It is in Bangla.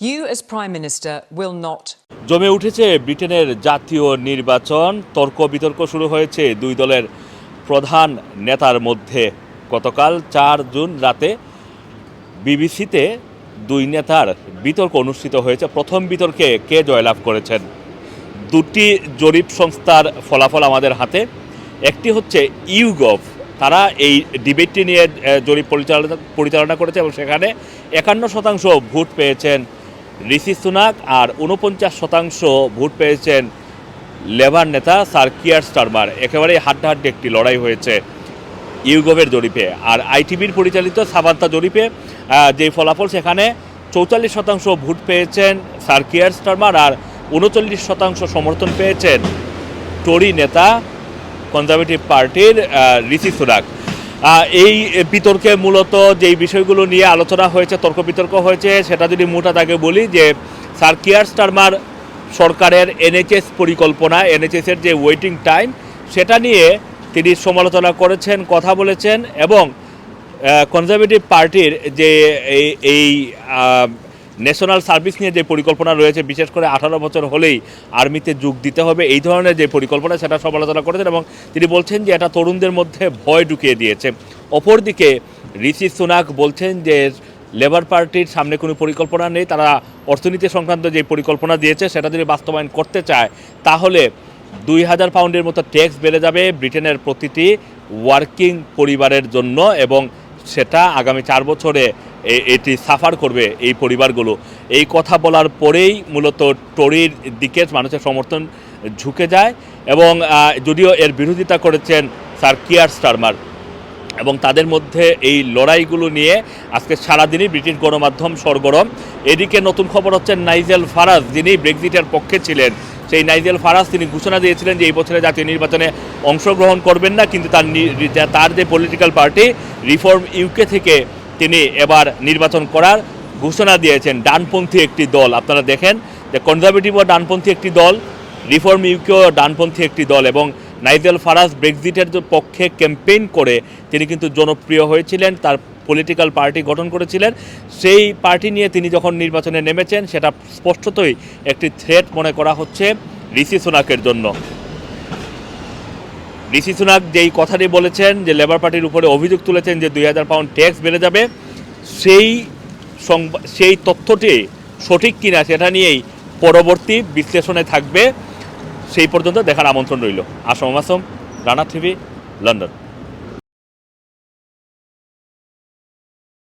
You, as Prime Minister, will not. জমে উঠেছে ব্রিটেনের জাতীয় নির্বাচন। তর্ক বিতর্ক শুরু হয়েছে দুই দলের প্রধান নেতার মধ্যে। গতকাল চার জুন রাতে বিবিসিতে দুই নেতার বিতর্ক অনুষ্ঠিত হয়েছে। প্রথম বিতর্কে কে জয়লাভ করেছেন? দুটি জরিপ সংস্থার ফলাফল আমাদের হাতে। একটি হচ্ছে ইউগভ। তারা এই ডিবেটটি নিয়ে জরিপ পরিচালনা পরিচালনা করেছে এবং সেখানে একান্ন শতাংশ ভোট পেয়েছেন ঋষি সুনাক আর উনপঞ্চাশ শতাংশ ভোট পেয়েছেন লেবার নেতা স্যার কিয়ার স্টারমার। একেবারেই হাড্ডাহাড্ডি একটি লড়াই হয়েছে ইউগোভের জরিপে। আর আইটিভির পরিচালিত সাবান্তা জরিপে যে ফলাফল, সেখানে চৌচল্লিশ শতাংশ ভোট পেয়েছেন স্যার কিয়ার স্টারমার আর উনচল্লিশ শতাংশ সমর্থন পেয়েছেন টরি নেতা কনজারভেটিভ পার্টির ঋষি সুনাক। এই বিতর্কে মূলত যেই বিষয়গুলো নিয়ে আলোচনা হয়েছে, তর্ক বিতর্ক হয়েছে, সেটা যদি মোটা তাকে বলি যে স্যার কিয়ার স্টারমার সরকারের এনএচএস পরিকল্পনা এনএচএসের যে ওয়েটিং টাইম সেটা নিয়ে তিনি সমালোচনা করেছেন, কথা বলেছেন এবং কনজারভেটিভ পার্টির যে এই- এই ন্যাশনাল সার্ভিস নিয়ে যে পরিকল্পনা রয়েছে, বিশেষ করে আঠারো বছর হলেই আর্মিতে যোগ দিতে হবে, এই ধরনের যে পরিকল্পনা, সেটা সমালোচনা করেছেন এবং তিনি বলছেন যে এটা তরুণদের মধ্যে ভয় ঢুকিয়ে দিয়েছে। অপরদিকে ঋষি সুনাক বলছেন যে লেবার পার্টির সামনে কোনো পরিকল্পনা নেই, তারা অর্থনীতি সংক্রান্ত যে পরিকল্পনা দিয়েছে, সেটা যদি বাস্তবায়ন করতে চায়, তাহলে দুই হাজার পাউন্ডের মতো ট্যাক্স বেড়ে যাবে ব্রিটেনের প্রতিটি ওয়ার্কিং পরিবারের জন্য এবং সেটা আগামী চার বছরে এটি সাফার করবে এই পরিবারগুলো। এই কথা বলার পরেই মূলত টরির দিকে মানুষের সমর্থন ঝুঁকে যায় এবং যদিও এর বিরোধিতা করেছেন স্যার কিয়ার স্টারমার এবং তাদের মধ্যে এই লড়াইগুলো নিয়ে আজকে সারাদিনই ব্রিটিশ গণমাধ্যম সরগরম। এদিকে নতুন খবর হচ্ছে নাইজেল ফারাজ, যিনি ব্রেক্সিটের পক্ষে ছিলেন, সেই নাইজেল ফারাজ তিনি ঘোষণা দিয়েছিলেন যে এই বছরে জাতীয় নির্বাচনে অংশগ্রহণ করবেন না, কিন্তু তার তার যে পলিটিক্যাল পার্টি রিফর্ম ইউকে থেকে তিনি এবার নির্বাচন করার ঘোষণা দিয়েছেন ডানপন্থী একটি দল। আপনারা দেখেন যে কনজারভেটিভ ও ডানপন্থী একটি দল রিফর্ম ইউকেও ডানপন্থী একটি দল এবং নাইজেল ফারাজ ব্রেক্সিটের পক্ষে ক্যাম্পেইন করে তিনি কিন্তু জনপ্রিয় হয়েছিলেন, তার পলিটিক্যাল পার্টি গঠন করেছিলেন। সেই পার্টি নিয়ে তিনি যখন নির্বাচনে নেমেছেন, সেটা স্পষ্টতই একটি থ্রেট মনে করা হচ্ছে ঋষি সোনাকের জন্য। ঋষি সুনাক যেই কথাটি বলেছেন, যে লেবার পার্টির উপরে অভিযোগ তুলেছেন যে দুই হাজার পাউন্ড ট্যাক্স বেড়ে যাবে, সেই সেই তথ্যটি সঠিক কিনা সেটা নিয়েই পরবর্তী বিশ্লেষণে থাকবে। সেই পর্যন্ত দেখার আমন্ত্রণ রইল। Assam Assam, Rana TV, London.